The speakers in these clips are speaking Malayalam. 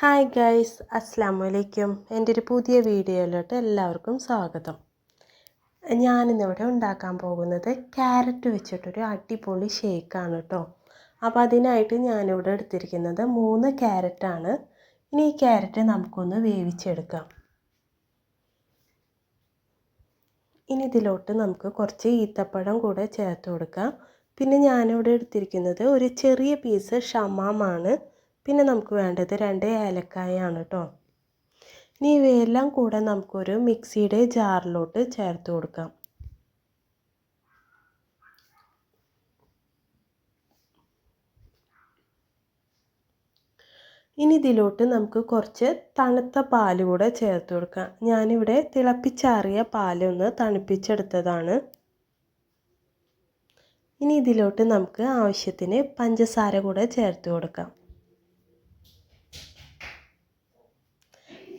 ഹായ് ഗൈസ് അസ്സാം വലൈക്കും എന്റെ ഒരു പുതിയ വീഡിയോയിലോട്ട് എല്ലാവർക്കും സ്വാഗതം. ഞാനിന്നിവിടെ ഉണ്ടാക്കാൻ പോകുന്നത് ക്യാരറ്റ് വെച്ചിട്ടൊരു അടിപൊളി ഷേക്കാണ് കേട്ടോ. അപ്പോൾ അതിനായിട്ട് ഞാനിവിടെ എടുത്തിരിക്കുന്നത് മൂന്ന് ക്യാരറ്റാണ്. ഇനി ഈ ക്യാരറ്റ് നമുക്കൊന്ന് വേവിച്ചെടുക്കാം. ഇനി ഇതിലോട്ട് നമുക്ക് കുറച്ച് ഈത്തപ്പഴം കൂടെ ചേർത്ത് കൊടുക്കാം. പിന്നെ ഞാനിവിടെ എടുത്തിരിക്കുന്നത് ഒരു ചെറിയ പീസ് ഷമാമാണ്. പിന്നെ നമുക്ക് വേണ്ടത് രണ്ട് ഏലക്കായാണ് കേട്ടോ ഇനി ഇവയെല്ലാം കൂടെ നമുക്കൊരു മിക്സിയുടെ ജാറിലോട്ട് ചേർത്ത് കൊടുക്കാം. ഇനി ഇതിലോട്ട് നമുക്ക് കുറച്ച് തണുത്ത പാൽ കൂടെ ചേർത്ത് കൊടുക്കാം. ഞാനിവിടെ തിളപ്പിച്ചാറിയ പാലൊന്ന് തണുപ്പിച്ചെടുത്തതാണ്. ഇനി ഇതിലോട്ട് നമുക്ക് ആവശ്യത്തിന് പഞ്ചസാര കൂടെ ചേർത്ത് കൊടുക്കാം.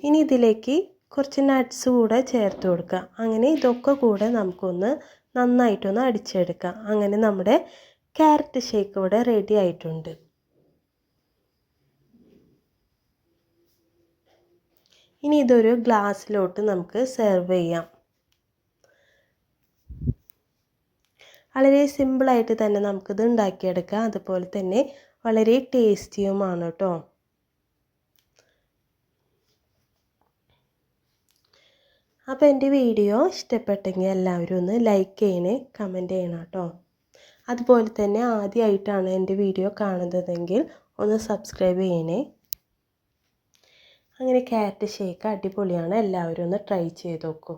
ഇനി ഇതിലേക്ക് കുറച്ച് നട്ട്സ് കൂടെ ചേർത്ത് കൊടുക്കുക അങ്ങനെ ഇതൊക്കെ കൂടെ നമുക്കൊന്ന് നന്നായിട്ടൊന്ന് അടിച്ചെടുക്കാം. അങ്ങനെ നമ്മുടെ ക്യാരറ്റ് ഷേക്ക് ഇവിടെ റെഡി ആയിട്ടുണ്ട്. ഇനി ഇതൊരു ഗ്ലാസ്സിലോട്ട് നമുക്ക് സെർവ് ചെയ്യാം. വളരെ സിമ്പിളായിട്ട് തന്നെ നമുക്കിത് ഉണ്ടാക്കിയെടുക്കാം. അതുപോലെ തന്നെ വളരെ ടേസ്റ്റിയുമാണ് കേട്ടോ. അപ്പോൾ എന്റെ വീഡിയോ ഇഷ്ടപ്പെട്ടെങ്കിൽ എല്ലാവരും ഒന്ന് ലൈക്ക് ചെയ്യണേ കമന്റ് ചെയ്യണം കേട്ടോ. അതുപോലെ തന്നെ ആദ്യമായിട്ടാണ് എന്റെ വീഡിയോ കാണുന്നതെങ്കിൽ ഒന്ന് സബ്സ്ക്രൈബ് ചെയ്യണേ. അങ്ങനെ ക്യാരറ്റ് ഷേക്ക് അടിപൊളിയാണ്. എല്ലാവരും ഒന്ന് ട്രൈ ചെയ്ത് നോക്കൂ.